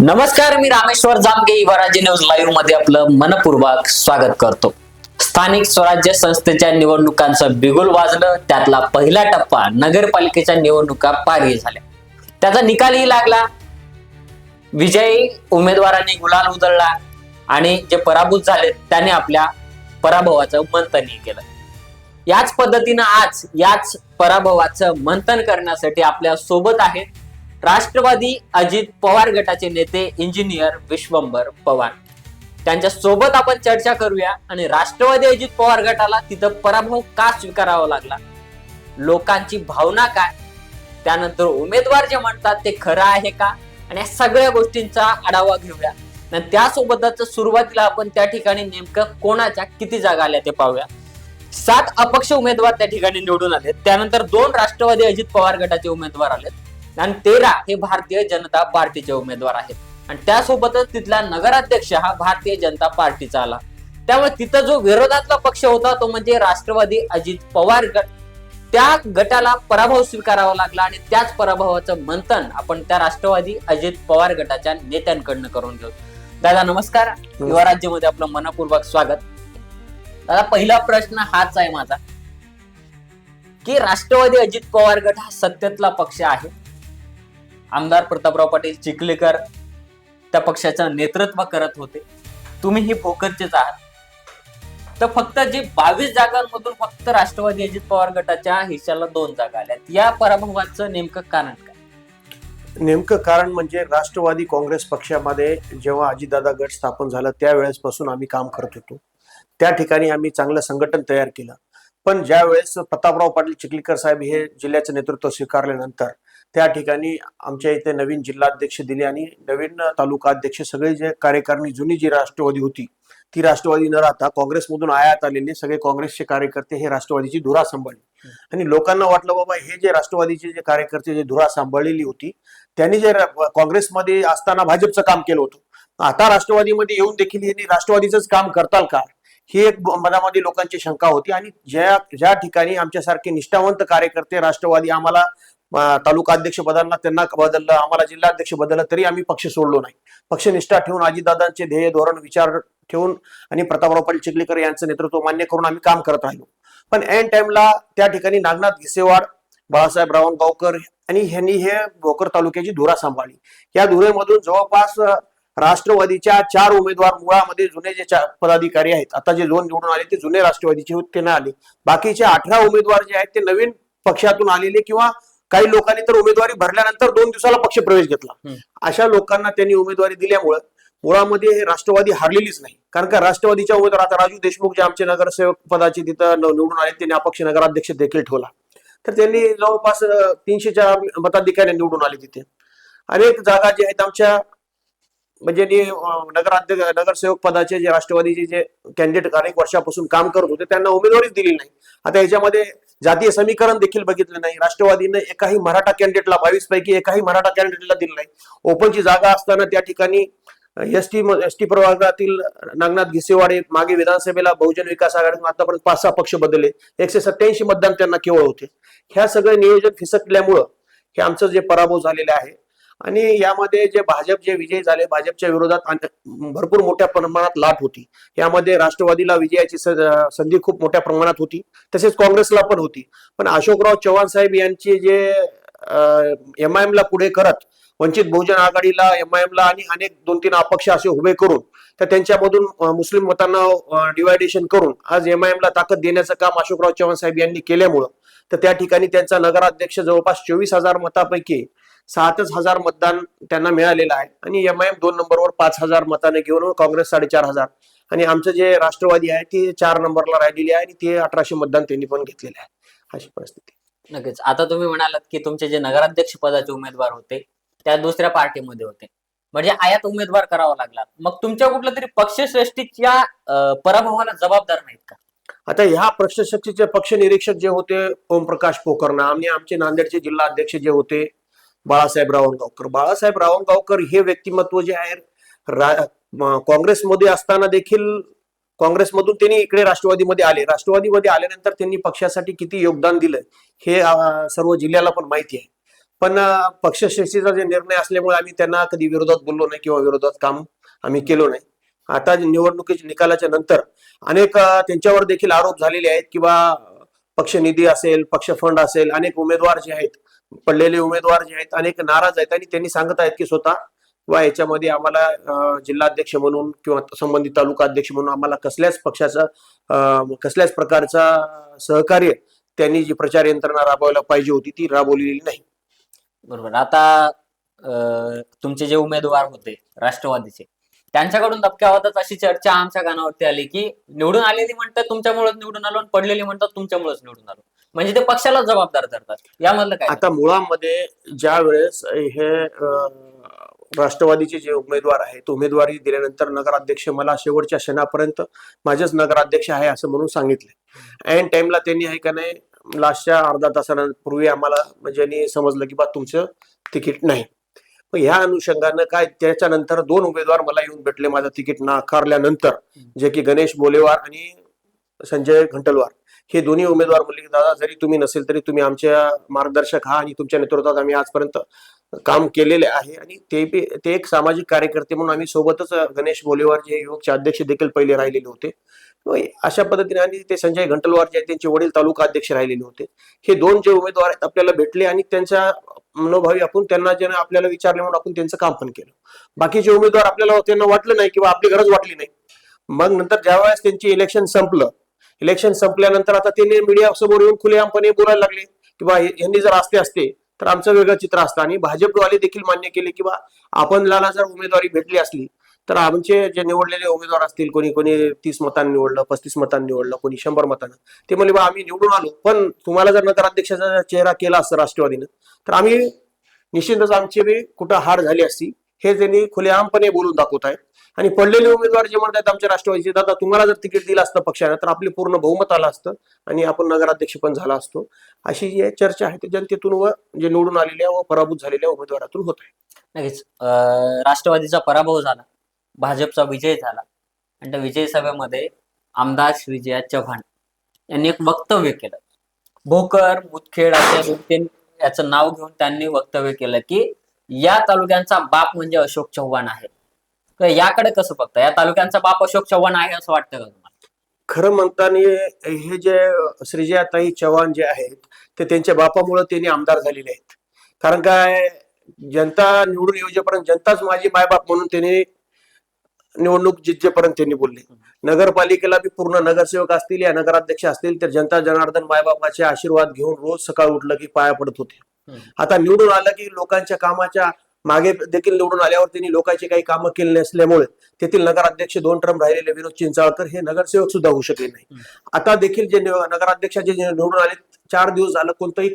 नमस्कार मी रामेश्वर जामगे युवराज्य न्यूज लाईव्हमध्ये आपलं मनपूर्वक स्वागत करतो. स्थानिक स्वराज्य संस्थेच्या निवडणुकांचं बिगुल वाजलं त्यातला पहिला टप्पा नगरपालिकेच्या निवडणुका पारी झाल्या. त्याचा निकालही लागला. विजयी उमेदवारांनी गुलाल उधळला आणि जे पराभूत झाले त्याने आपल्या पराभवाचं मंथनही केलं. याच पद्धतीनं आज याच पराभवाचं मंथन करण्यासाठी आपल्यासोबत आहेत राष्ट्रवादी अजित पवार गटाचे नेते इंजिनियर विश्वंभर पवार. त्यांच्यासोबत आपण चर्चा करूया आणि राष्ट्रवादी अजित पवार गटाला तिथं पराभव का स्वीकारावा लागला? लोकांची भावना काय? त्यानंतर उमेदवार जे म्हणतात ते खरं आहे का? आणि या सगळ्या गोष्टींचा आढावा घेऊया. आणि त्यासोबतच सुरुवातीला आपण त्या ठिकाणी नेमकं कोणाच्या किती जागा आल्या ते पाहूया. सात अपक्ष उमेदवार त्या ठिकाणी निवडून आले त्यानंतर दोन राष्ट्रवादी अजित पवार गटाचे उमेदवार आलेत. आणि तेरा हे भारतीय जनता पार्टीचे उमेदवार आहेत. आणि त्यासोबतच तिथला नगराध्यक्ष हा भारतीय जनता पार्टीचा आला. त्यामुळे तिथं जो विरोधातला पक्ष होता तो म्हणजे राष्ट्रवादी अजित पवार गट. त्या गटाला पराभव स्वीकारावा लागला आणि त्याच पराभवाचं मंथन आपण त्या राष्ट्रवादी अजित पवार गटाच्या नेत्यांकडनं करून घेऊ. दादा नमस्कार. युवा राज्यामध्ये आपलं मनपूर्वक स्वागत. दादा पहिला प्रश्न हाच आहे माझा की राष्ट्रवादी अजित पवार गट हा सत्तेतला पक्ष आहे. आमदार प्रतापराव पाटील चिखलेकर त्या पक्षाचं नेतृत्व करत होते. तुम्ही ही भोकरचेच आहात. तर फक्त जे बावीस जागांमधून फक्त राष्ट्रवादी अजित पवार गटाच्या हिश्याला दोन जागा आल्यात. या पराभवाचं नेमकं कारण काय? नेमकं कारण म्हणजे राष्ट्रवादी काँग्रेस पक्षामध्ये जेव्हा अजितदादा गट स्थापन झालं त्यावेळेसपासून आम्ही काम करत होतो. त्या ठिकाणी आम्ही चांगलं संघटन तयार केलं. पण ज्या वेळेस प्रतापराव पाटील चिखलीकर साहेब हे जिल्ह्याचं नेतृत्व स्वीकारल्यानंतर त्या ठिकाणी आमच्या इथे नवीन जिल्हाध्यक्ष दिले आणि नवीन तालुका अध्यक्ष सगळे जे कार्यकारिणी जुनी जी राष्ट्रवादी होती ती राष्ट्रवादी न राहता काँग्रेसमधून आयात आलेले सगळे काँग्रेसचे कार्यकर्ते हे राष्ट्रवादीची धुरा सांभाळली. आणि लोकांना वाटलं बाबा हे जे राष्ट्रवादीचे जे कार्यकर्ते जे धुरा सांभाळलेली होती त्यांनी जे काँग्रेसमध्ये असताना भाजपचं काम केलं होतं. आता राष्ट्रवादीमध्ये येऊन देखील यांनी राष्ट्रवादीचंच काम करताल का? ही एक मनामध्ये लोकांची शंका होती आणि ज्या ज्या ठिकाणी आमच्यासारखे निष्ठावंत कार्यकर्ते राष्ट्रवादी आम्हाला तालुका अध्यक्ष बदलला त्यांना बदललं आम्हाला जिल्हाध्यक्ष बदललं तरी आम्ही पक्ष सोडलो नाही. पक्षनिष्ठा ठेवून अजितदादांचे ध्येय धोरण विचार ठेवून आणि प्रतापराव पाटील चिखलीकर यांचं नेतृत्व मान्य करून आम्ही काम करत राहिलो. पण एन टाइमला त्या ठिकाणी नागनाथ घिसेवाड बाळासाहेब रावणगावकर आणि ह्यांनी हे भोकर तालुक्याची धुरा सांभाळली. या धुरेमधून जवळपास राष्ट्रवादीच्या चार उमेदवार मुळामध्ये जुने जे चार पदाधिकारी आहेत आता जे दोन निवडून आले ते जुने राष्ट्रवादीचे होते ते आले. बाकीचे अठरा उमेदवार जे आहेत ते नवीन पक्षातून आलेले किंवा काही लोकांनी तर उमेदवारी भरल्यानंतर दोन दिवसाला पक्ष प्रवेश घेतला. अशा लोकांना त्यांनी उमेदवारी दिल्यामुळं मुळामध्ये हे राष्ट्रवादी हारलेलीच नाही. कारण का राष्ट्रवादीच्या उमेदवार आता राजू देशमुख जे आमचे नगरसेवक पदाचे तिथं निवडून आले त्यांनी अपक्ष नगराध्यक्ष देखील ठेवला. तर त्यांनी जवळपास तीनशेच्या मताधिकारी निवडून आले तिथे. अनेक जागा जे आहेत आमच्या म्हणजे नगराध्यक्ष नगरसेवक पदाचे जे राष्ट्रवादीचे जे कॅन्डिडेट अनेक वर्षापासून काम करत होते त्यांना उमेदवारीच दिली नाही. आता याच्यामध्ये जातीय समीकरण देखील बघितलं नाही. राष्ट्रवादीने एकाही मराठा कॅन्डिडेटला बावीस पैकी एकाही मराठा कॅन्डिडेटला दिलं नाही. ओपनची जागा असताना त्या ठिकाणी एस टी एस टी प्रभागातील नागनाथ घिसेवाडे मागे विधानसभेला बहुजन विकास आघाडीतून आतापर्यंत पाच सहा पक्ष बदलले. एकशे सत्याऐंशी मतदान त्यांना केवळ होते. ह्या सगळं नियोजन फिसकल्यामुळं हे आमचं जे पराभव झालेले आहे आणि यामध्ये जे भाजप जे विजयी झाले भाजपच्या विरोधात भरपूर मोठ्या प्रमाणात लाट होती. यामध्ये राष्ट्रवादीला विजयाची संधी खूप मोठ्या प्रमाणात होती. तसेच काँग्रेसला पण होती. पण अशोकराव चव्हाण साहेब यांचे जे एम आय एमला पुढे करत वंचित बहुजन आघाडीला एम आय एमला आणि अनेक दोन तीन अपक्ष असे उभे करून तर त्यांच्यामधून मुस्लिम मतांना डिवायडेशन करून आज एम आय एमला ताकद देण्याचं काम अशोकराव चव्हाण साहेब यांनी केल्यामुळं तर त्या ठिकाणी त्यांचा नगराध्यक्ष जवळपास चोवीस हजार मतापैकी सातच हजार मतदान त्यांना मिळालेलं आहे. आणि एम आय एम दोन नंबरवर पाच हजार मताने घेऊन काँग्रेस साडेचार हजार. आणि आमचं जे राष्ट्रवादी आहे ते चार नंबरला राहिलेली आहे आणि ते अठराशे मतदान त्यांनी पण घेतलेले आहे. अशी परिस्थिती. नक्कीच. आता तुम्ही म्हणालात की तुमचे जे नगराध्यक्ष पदाचे उमेदवार होते त्या दुसऱ्या पार्टीमध्ये होते. म्हणजे आयात उमेदवार करावा लागला. मग तुमच्या कुठल्या तरी पक्षश्रेष्ठीच्या पराभवाला जबाबदार नाहीत का? आता ह्या प्रक्षशक्तीचे पक्ष निरीक्षक जे होते ओमप्रकाश पोकर्णा आणि आमचे नांदेडचे जिल्हा अध्यक्ष जे होते बाळासाहेब रावणगावकर बाळासाहेब रावणगावकर हे व्यक्तिमत्व जे आहे काँग्रेसमध्ये असताना देखील काँग्रेसमधून त्यांनी इकडे राष्ट्रवादीमध्ये आले. राष्ट्रवादीमध्ये आल्यानंतर त्यांनी पक्षासाठी किती योगदान दिलं हे सर्व जिल्ह्याला पण माहिती आहे. पण पक्षश्रेष्ठीचा जे निर्णय असल्यामुळे आम्ही त्यांना कधी विरोधात बोललो नाही किंवा विरोधात काम आम्ही केलो नाही. आता निवडणुकीच्या निकालाच्या नंतर अनेक त्यांच्यावर देखील आरोप झालेले आहेत किंवा पक्ष निधी असेल पक्ष फंड असेल अनेक उमेदवार जे आहेत पडलेले उमेदवार जे आहेत अनेक नाराज आहेत आणि त्यांनी सांगत आहेत की स्वतः किंवा याच्यामध्ये आम्हाला जिल्हाध्यक्ष म्हणून किंवा संबंधित तालुका अध्यक्ष म्हणून आम्हाला कसल्याच पक्षाचा कसल्याच प्रकारचा सहकार्य त्यांनी जी प्रचार यंत्रणा राबवायला पाहिजे होती ती राबवलेली नाही. बरोबर. आता तुमचे जे उमेदवार होते राष्ट्रवादीचे त्यांच्याकडून धपक्यावतच अशी चर्चा आमच्या कानावरती आली की निवडून आलेली म्हणतात तुमच्यामुळेच निवडून आलो आणि पडलेली म्हणतात तुमच्यामुळेच निवडून आलो. म्हणजे ते पक्षाला जबाबदार धरतात. यामधलं काय? आता मुळामध्ये ज्या वेळेस हे राष्ट्रवादीचे जे उमेदवार आहेत उमेदवारी दिल्यानंतर नगराध्यक्ष मला शेवटच्या क्षणापर्यंत माझेच नगराध्यक्ष आहे असं म्हणून सांगितले. ऐन टाइमला त्यांनी आहे का नाही लास्टच्या अर्धा तासापूर्वी आम्हाला म्हणजे यांनी समजलं की बा तुमचं तिकीट नाही. मग ह्या अनुषंगानं काय त्याच्यानंतर दोन उमेदवार मला येऊन भेटले माझं तिकीट नाकारल्यानंतर जे की गणेश बोलेवार आणि संजय घंटलवार. हे दोन्ही उमेदवार म्हणले की दादा जरी तुम्ही नसेल तरी तुम्ही आमच्या मार्गदर्शक हा आणि तुमच्या नेतृत्वात आम्ही आजपर्यंत काम केलेले आहे. आणि ते ते एक सामाजिक कार्यकर्ते म्हणून आम्ही सोबतच गणेश बोलेवार जे युवकचे अध्यक्ष देखील पहिले राहिलेले होते. अशा पद्धतीने आणि ते संजय घंटलवार जे आहेत त्यांचे वडील तालुका अध्यक्ष राहिलेले होते. हे दोन जे उमेदवार आहेत आपल्याला भेटले आणि त्यांच्या मनोभावी आपण त्यांना जे आपल्याला विचारले म्हणून आपण त्यांचं काम पण केलं. बाकीचे उमेदवार आपल्याला हो, त्यांना वाटलं नाही किंवा आपली गरज वाटली नाही. मग नंतर ज्यावेळेस त्यांची इलेक्शन संपलं इलेक्शन संपल्यानंतर आता त्यांनी मीडिया समोर येऊन खुलेआमपणे बोलायला लागले किंवा यांनी जर असते असते तर आमचं वेगळं चित्र असतं. आणि भाजपवाले देखील मान्य केले किंवा आपणला आपण जर उमेदवारी भेटली असली तर आमचे जे निवडलेले उमेदवार असतील कोणी कोणी तीस मतांनी निवडलं पस्तीस मतांनी निवडलं कोणी शंभर मतांना ते म्हणले बा आम्ही निवडून आलो पण तुम्हाला जर नगराध्यक्षाचा चेहरा केला असता राष्ट्रवादीनं तर आम्ही निश्चितच आमची बी कुठं हार झाली असती हे त्यांनी खुलेआमपणे बोलून दाखवत आहेत. आणि पडलेले उमेदवार जे म्हणतात आमच्या राष्ट्रवादीचे दादा तुम्हाला जर तिकीट दिलं असतं पक्षानं तर आपले पूर्ण बहुमत आलं असतं आणि आपण नगराध्यक्ष पण झाला असतो. अशी जी चर्चा आहे ती जनतेतून व जे निवडून आलेल्या व पराभूत झालेल्या उमेदवारातून होत आहे. नक्कीच. राष्ट्रवादीचा पराभव झाला. भाजपचा विजय झाला. आणि त्या विजय सभेमध्ये आमदार श्रीजया चव्हाण यांनी एक वक्तव्य केलं. भोकर मुदखेड अशा याचं नाव घेऊन त्यांनी वक्तव्य केलं की या तालुक्यांचा बाप म्हणजे अशोक चव्हाण आहे. तर याकडे कसं बघता? या तालुक्यांचा बाप अशोक चव्हाण आहे असं वाटतं का तुम्हाला? खरं म्हणताना हे जे श्रीजयाताई चव्हाण जे आहेत ते त्यांच्या बापामुळे त्यांनी आमदार झालेले आहेत. कारण काय जनता निवडून येऊजेपर्यंत जनताच माझी मायबाप म्हणून त्यांनी निवडणूक जिंकेपर्यंत त्यांनी बोलले नगरपालिकेला बी पूर्ण नगरसेवक असतील या नगराध्यक्ष असतील तर जनता जनार्दन मायबापाचे आशीर्वाद घेऊन रोज सकाळ उठलं की पाया पडत होते. आता निवडून आलं की लोकांच्या कामाच्या मागे देखील निवडून आल्यावर त्यांनी लोकांची काही कामं केली नसल्यामुळे तेथील नगराध्यक्ष दोन टर्म राहिलेले विनोद चिंचाळकर हे नगरसेवक सुद्धा होऊ शकले नाही. आता देखील जे नगराध्यक्षाचे जे निवडून आले चार दिवस झालं कोणताही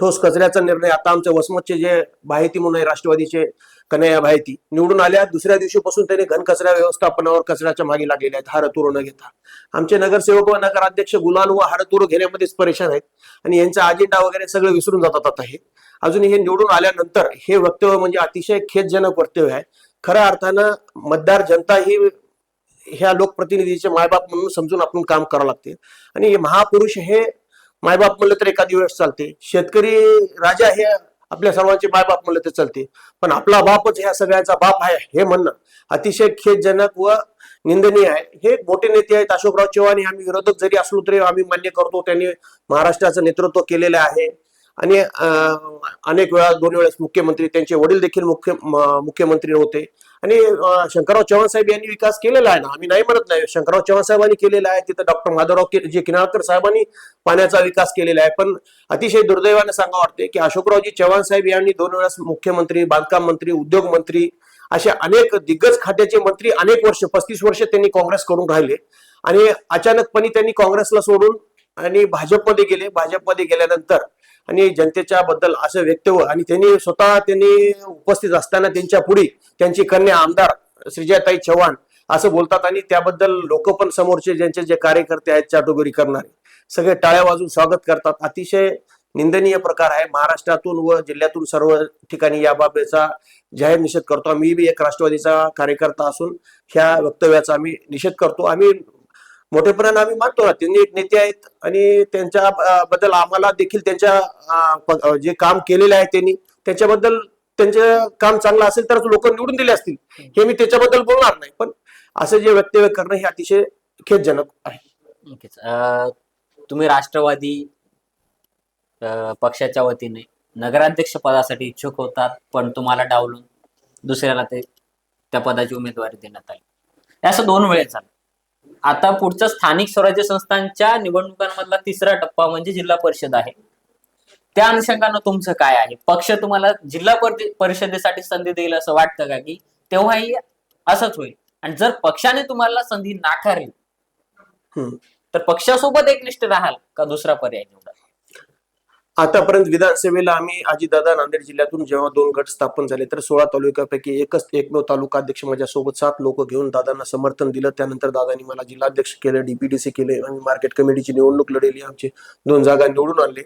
ठोस कचऱ्याचा निर्णय आता आमच्या वसमतचे जे भायती म्हणून राष्ट्रवादीचे कन्हैया भायती निवडून आल्या. दुसऱ्या दिवशीपासून त्यांनी घनकचरा व्यवस्थापनावर कचऱ्याच्या मागे लागलेले आहेत. हारतुरो न घेता. आमचे नगरसेवक व नगराध्यक्ष गुलाल व हारतुरो घेण्यामध्येच परेशान आहेत आणि यांचा अजेंडा वगैरे सगळं विसरून जातात आता हे. अजून हे निवडून आल्यानंतर हे वक्तव्य म्हणजे अतिशय खेदजनक वक्तव्य आहे. खऱ्या अर्थानं मतदार जनता ही ह्या लोकप्रतिनिधीचे मायबाप म्हणून समजून आपण काम करावं लागते. आणि हे महापुरुष हे मायबाप म्हणलं तर एखादी वेळेस चालते. शेतकरी राजा हे आपल्या सर्वांचे मायबाप म्हणलं तर चालते. पण आपला बापच ह्या सगळ्यांचा बाप आहे हे म्हणणं अतिशय खेदजनक व निंदनीय आहे. हे मोठे नेते आहेत अशोकराव चव्हाण हे आम्ही विरोधक जरी असलो तरी आम्ही मान्य करतो. त्यांनी महाराष्ट्राचं नेतृत्व केलेलं आहे. आणि अनेक वेळा दोन वेळेस मुख्यमंत्री त्यांचे वडील देखील मुख्य मुख्यमंत्री होते आणि शंकरराव चव्हाण साहेब यांनी विकास केलेला आहे ना? आम्ही नाही म्हणत नाही. शंकरराव चव्हाण साहेबांनी केलेला आहे. तिथं डॉक्टर माधवराव जे किनाळकर साहेबांनी पाण्याचा विकास केलेला आहे. पण अतिशय दुर्दैवाने सांगा वाटते की अशोकरावजी चव्हाण साहेब यांनी दोन वेळेस मुख्यमंत्री बांधकाम मंत्री उद्योग मंत्री असे अनेक दिग्गज खात्याचे मंत्री अनेक वर्ष पस्तीस वर्ष त्यांनी काँग्रेस करून राहिले. आणि अचानकपणे त्यांनी काँग्रेसला सोडून आणि भाजपमध्ये गेले. भाजपमध्ये गेल्यानंतर आणि जनतेच्या बद्दल असं वक्तव्य आणि त्यांनी स्वतः त्यांनी उपस्थित असताना त्यांच्या पुढे त्यांची कन्या आमदार श्रीजयाताई चव्हाण असं बोलतात आणि त्याबद्दल लोक पण समोरचे ज्यांचे जे कार्यकर्ते आहेत चाटोगरी करणारे सगळे टाळ्या वाजून स्वागत करतात. अतिशय निंदनीय प्रकार आहे. महाराष्ट्रातून व जिल्ह्यातून सर्व ठिकाणी या बाबीचा जाहीर निषेध करतो. मी बी एक राष्ट्रवादीचा कार्यकर्ता असून ह्या वक्तव्याचा आम्ही निषेध करतो. आम्ही मोठेपणाने आम्ही मानतो ना त्यांनी एक नेते आहेत आणि त्यांच्या बद्दल आम्हाला देखील त्यांच्या जे काम केलेले आहे त्यांनी त्याच्याबद्दल त्यांचं काम चांगलं असेल तर लोक निवडून दिले असतील. हे मी त्याच्याबद्दल बोलणार नाही पण असं जे वक्तव्य करणं हे अतिशय खेदजनक आहे. तुम्ही राष्ट्रवादी अं, पक्षाच्या वतीने नगराध्यक्ष पदासाठी इच्छुक होतात पण तुम्हाला डावलून दुसऱ्याला ते त्या पदाची उमेदवारी देण्यात आली. असं दोन वेळेस झालं. आता पुढच्या स्थानिक स्वराज्य संस्थांच्या निवडणुकांमधला तिसरा टप्पा म्हणजे जिल्हा परिषद आहे. त्या अनुषंगानं तुमचं काय आहे? पक्ष तुम्हाला जिल्हा परि- परिषदेसाठी संधी देईल असं वाटतं का की तेव्हाही असंच होईल? आणि जर पक्षाने तुम्हाला संधी नाकारली. तर पक्षासोबत एकनिष्ठ राहाल का दुसरा पर्याय निवडाल आतापर्यंत विधानसभेला आम्ही अजितदादा नांदेड जिल्ह्यातून जेव्हा दोन गट स्थापन झाले तर सोळा तालुक्यापैकी एकच एकमेव तालुका अध्यक्ष माझ्यासोबत सात लोक घेऊन दादांना समर्थन दिलं. त्यानंतर दादांनी मला जिल्हाध्यक्ष केलं डीपीडीसी केले आणि मार्केट कमिटीची निवडणूक लढली आमची दोन जागा निवडून आणले.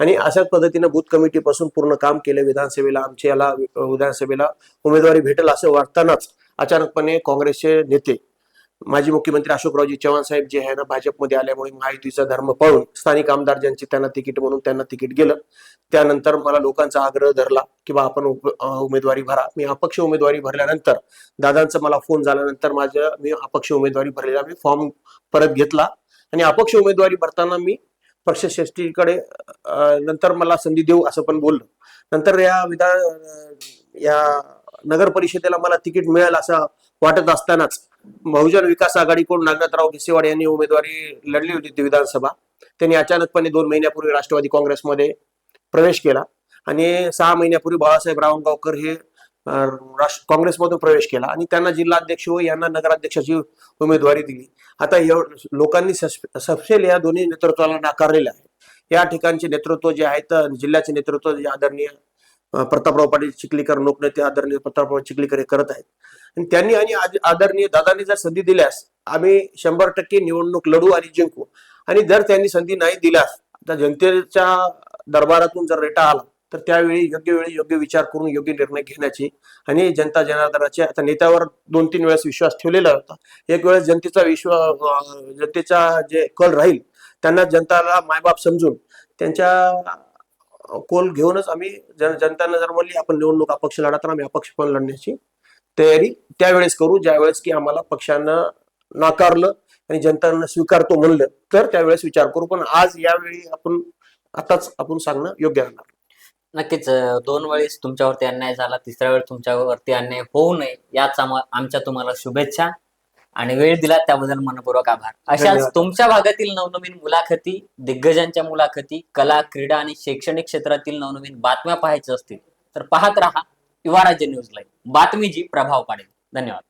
आणि अशाच पद्धतीने बूथ कमिटीपासून पूर्ण काम केले. विधानसभेला आमच्या याला विधानसभेला उमेदवारी भेटेल असं वाटतानाच अचानकपणे काँग्रेसचे नेते माजी मुख्यमंत्री अशोकरावजी चव्हाण साहेब जे आहे ना भाजपमध्ये आल्यामुळे महायुतीचा धर्म पाळून स्थानिक आमदार ज्यांचे त्यांना तिकीट म्हणून त्यांना तिकीट गेलं. त्यानंतर मला लोकांचा आग्रह धरला की बा आपण उमेदवारी भरा. मी अपक्ष उमेदवारी भरल्यानंतर दादांचा मला फोन झाल्यानंतर माझ्या मी अपक्ष उमेदवारी भरलेला मी फॉर्म परत घेतला. आणि अपक्ष उमेदवारी भरताना मी पक्षश्रेष्ठीकडे नंतर मला संधी देऊ असं पण बोललो. नंतर या विधान या नगर परिषदेला मला तिकीट मिळेल असं वाटत असतानाच बहुजन विकास आघाडीकडून नागनाथराव भिसेवाड यांनी उमेदवारी लढली होती ती विधानसभा. त्यांनी अचानकपणे दोन महिन्यापूर्वी राष्ट्रवादी काँग्रेसमध्ये प्रवेश केला आणि सहा महिन्यापूर्वी बाळासाहेब रावणगावकर हे राष्ट्र काँग्रेसमधून प्रवेश केला आणि त्यांना जिल्हाध्यक्ष व यांना नगराध्यक्षाची उमेदवारी दिली. आता हे लोकांनी सस- सपशेल या दोन्ही नेतृत्वाला नाकारलेलं आहे. या ठिकाणचे नेतृत्व जे आहेत जिल्ह्याचे नेतृत्व जे आदरणीय प्रतापराव पाटील चिखलीकर लोकनेते आदरणीय प्रतापराव चिखलीकर हे करत आहेत. आणि त्यांनी आणि आद- आदरणीय दादांनी जर संधी दिल्यास आम्ही शंभर टक्के निवडणूक लढू आणि जिंकू. आणि जर त्यांनी संधी नाही दिल्यास आता जनतेच्या दरबारातून जर रेटा आला तर त्यावेळी योग्य वेळी योग्य विचार करून योग्य निर्णय घेण्याची आणि जनता जनार्दनाचे आता नेत्यावर दोन तीन वेळेस विश्वास ठेवलेला होता. एक वेळेस जनतेचा विश्वास जनतेचा जे कल राहील त्यांना जनताला मायबाप समजून त्यांच्या कोल घेऊनच आम्ही जन जनतानं जर म्हणली आपण निवडणूक अपक्ष लढा तर आम्ही अपक्ष पण लढण्याची तयारी त्यावेळेस करू. ज्यावेळेस की आम्हाला पक्षानं नाकारलं आणि जनतानं स्वीकारतो म्हणलं तर त्यावेळेस विचार करू. पण आज यावेळी आपण आताच आपण सांगणं योग्य राहणार. नक्कीच दोन वेळेस तुमच्यावरती अन्याय झाला तिसऱ्या वेळेस तुमच्यावरती अन्याय होऊ नये याच आमच्या तुम्हाला शुभेच्छा. आणि वेळ दिला त्याबद्दल मनपूर्वक आभार. अशाच. तुमच्या भागातील नवनवीन मुलाखती दिग्गजांच्या मुलाखती कला क्रीडा आणि शैक्षणिक क्षेत्रातील नवनवीन बातम्या पाहायच्या असतील तर पाहत रहा युवा राज्य न्यूज लाईव्ह. बातमी जी प्रभाव पाडेल. धन्यवाद.